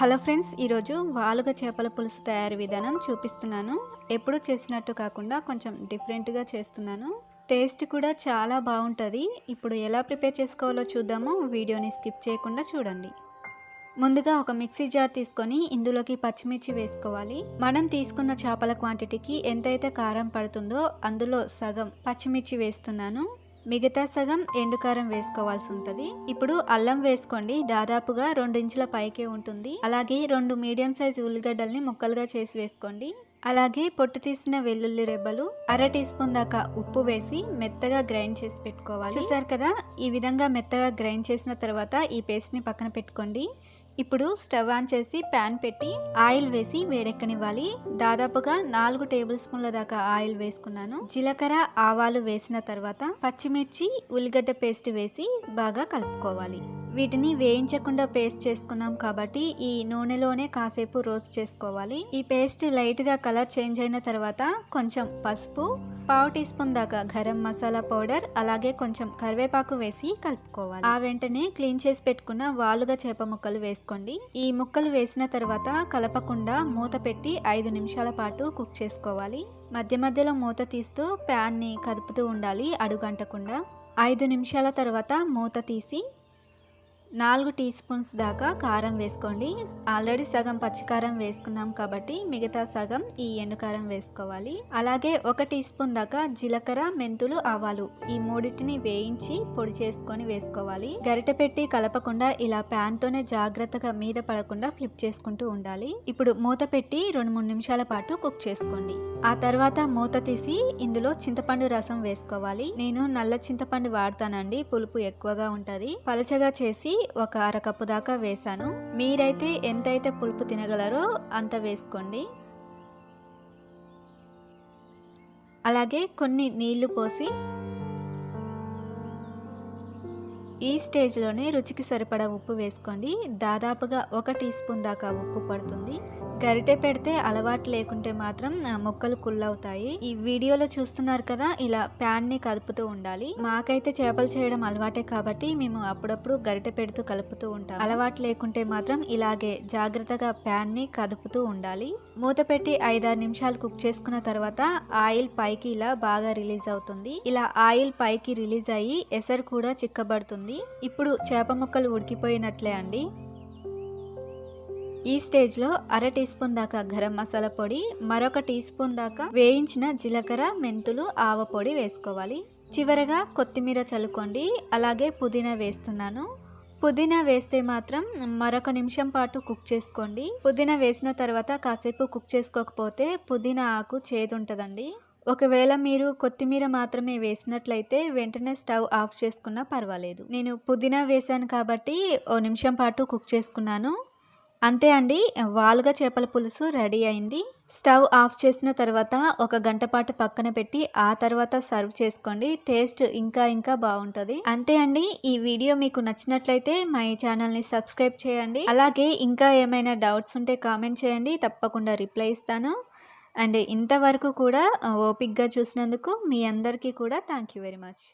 Hello friends ఈరోజు వాలుగ చేపల పులుసు తయారీ విధానం చూపిస్తున్నాను. ఎప్పుడు చేసినట్టు కాకుండా కొంచెం డిఫరెంట్గా చేస్తున్నాను. టేస్ట్ కూడా చాలా బాగుంటుంది ఇప్పుడు ఎలా ప్రిపేర్ చేసుకోవాలో చూద్దాము. వీడియోని స్కిప్ చేయకుండా చూడండి. ముందుగా ఒక మిక్సీ జార్ తీసుకొని ఇందులోకి పచ్చిమిర్చి వేసుకోవాలి. మనం తీసుకున్న చేపల క్వాంటిటీకి ఎంతైతే కారం పడుతుందో అందులో సగం పచ్చిమిర్చి వేస్తున్నాను. మిగతా సగం ఎండుకారం వేసుకోవాల్సి ఉంటుంది ఇప్పుడు అల్లం వేసుకోండి. దాదాపుగా రెండు ఇంచుల పైకే ఉంటుంది. అలాగే రెండు మీడియం సైజ్ ఉల్లిగడ్డల్ని ముక్కలుగా చేసి వేసుకోండి. అలాగే పొట్టు తీసిన వెల్లుల్లి రెబ్బలు అర టీ స్పూన్ దాకా ఉప్పు వేసి మెత్తగా గ్రైండ్ చేసి పెట్టుకోవాలి. చూసారు కదా? ఈ విధంగా మెత్తగా గ్రైండ్ చేసిన తర్వాత ఈ పేస్ట్ని పక్కన పెట్టుకోండి. ఇప్పుడు స్టవ్ ఆన్ చేసి ప్యాన్ పెట్టి ఆయిల్ వేసి వేడెక్కనివ్వాలి. దాదాపుగా నాలుగు టేబుల్ స్పూన్ల దాకా ఆయిల్ వేసుకున్నాను. జీలకర్ర ఆవాలు వేసిన తర్వాత పచ్చిమిర్చి ఉల్లిగడ్డ పేస్ట్ వేసి బాగా కలుపుకోవాలి. వీటిని వేయించకుండా పేస్ట్ చేసుకున్నాం కాబట్టి ఈ నూనెలోనే కాసేపు రోస్ట్ చేసుకోవాలి. ఈ పేస్ట్ లైట్గా కలర్ చేంజ్ అయిన తర్వాత కొంచెం పసుపు పావు టీ స్పూన్ దాకా గరం మసాలా పౌడర్ అలాగే కొంచెం కరివేపాకు వేసి కలుపుకోవాలి. ఆ వెంటనే క్లీన్ చేసి పెట్టుకున్న వాలుగా చేప ముక్కలు వేసుకోండి. ఈ ముక్కలు వేసిన తర్వాత కలపకుండా మూత పెట్టి ఐదు నిమిషాల పాటు కుక్ చేసుకోవాలి. మధ్య మధ్యలో మూత తీస్తూ ప్యాన్ని కదుపుతూ ఉండాలి అడుగంటకుండా. ఐదు నిమిషాల తర్వాత మూత తీసి నాలుగు టీ స్పూన్స్ దాకా కారం వేసుకోండి. ఆల్రెడీ సగం పచ్చికారం వేసుకున్నాం కాబట్టి మిగతా సగం ఈ ఎండుకారం వేసుకోవాలి. అలాగే ఒక టీ స్పూన్ దాకా జీలకర్ర మెంతులు ఆవాలు ఈ మూడింటిని వేయించి పొడి చేసుకొని వేసుకోవాలి. గరిట పెట్టి కలపకుండా ఇలా ప్యాన్ తోనే జాగ్రత్తగా మీద పడకుండా ఫ్లిప్ చేసుకుంటూ ఉండాలి. ఇప్పుడు మూత పెట్టి రెండు మూడు నిమిషాల పాటు కుక్ చేసుకోండి. ఆ తర్వాత మూత తీసి ఇందులో చింతపండు రసం వేసుకోవాలి. నేను నల్ల చింతపండు వాడతానండి పులుపు ఎక్కువగా ఉంటుంది. పలచగా చేసి ఒక అరకప్పు దాకా వేసాను మీరైతే ఎంతైతే పులుపు తినగలరో అంత వేసుకోండి. అలాగే కొన్ని నీళ్ళు పోసి ఈ స్టేజ్లోనే రుచికి సరిపడా ఉప్పు వేసుకోండి. దాదాపుగా ఒక టీ స్పూన్ దాకా ఉప్పు పడుతుంది. గరిటె పెడితే అలవాటు లేకుంటే మాత్రం మొక్కలు కుళ్ళవుతాయి. ఈ వీడియోలో చూస్తున్నారు కదా ఇలా ప్యాన్ని కదుపుతూ ఉండాలి. మాకైతే చేపలు చేయడం అలవాటే కాబట్టి మేము అప్పుడప్పుడు గరిటె పెడుతూ కలుపుతూ ఉంటాం. అలవాటు లేకుంటే మాత్రం ఇలాగే జాగ్రత్తగా ప్యాన్ని కదుపుతూ ఉండాలి. మూత పెట్టి ఐదారు నిమిషాలు కుక్ చేసుకున్న తర్వాత ఆయిల్ పైకి ఇలా బాగా రిలీజ్ అవుతుంది. ఇలా ఆయిల్ పైకి రిలీజ్ అయ్యి ఎసరు కూడా చిక్కబడుతుంది. ఇప్పుడు చేప ముక్కలు ఉడికిపోయినట్లే అండి. ఈ స్టేజ్లో అర టీ స్పూన్ దాకా గరం మసాలా పొడి మరొక టీ స్పూన్ దాకా వేయించిన జీలకర్ర మెంతులు ఆవ పొడి వేసుకోవాలి. చివరగా కొత్తిమీర చల్లుకోండి. అలాగే పుదీనా వేస్తున్నాను. పుదీనా వేస్తే మాత్రం మరొక నిమిషం పాటు కుక్ చేసుకోండి. పుదీనా వేసిన తర్వాత కాసేపు కుక్ చేసుకోకపోతే పుదీనా ఆకు చేదుంటుందండి. ఒకవేళ మీరు కొత్తిమీర మాత్రమే వేసినట్లయితే వెంటనే స్టవ్ ఆఫ్ చేసుకున్నా పర్వాలేదు. నేను పుదీనా వేసాను కాబట్టి ఓ నిమిషం పాటు కుక్ చేసుకున్నాను. అంతే అండి వాలుగా చేపల పులుసు రెడీ అయింది. స్టవ్ ఆఫ్ చేసిన తర్వాత ఒక గంట పాటు పక్కన పెట్టి ఆ తర్వాత సర్వ్ చేసుకోండి. టేస్ట్ ఇంకా ఇంకా బాగుంటుంది. అంతే అండి ఈ వీడియో మీకు నచ్చినట్లయితే మా ఈ ఛానల్ని సబ్స్క్రైబ్ చేయండి. అలాగే ఇంకా ఏమైనా డౌట్స్ ఉంటే కామెంట్ చేయండి తప్పకుండా రిప్లై ఇస్తాను. అండ్ ఇంతవరకు కూడా ఓపిక్గా చూసినందుకు మీ అందరికీ కూడా థ్యాంక్ యూ వెరీ మచ్.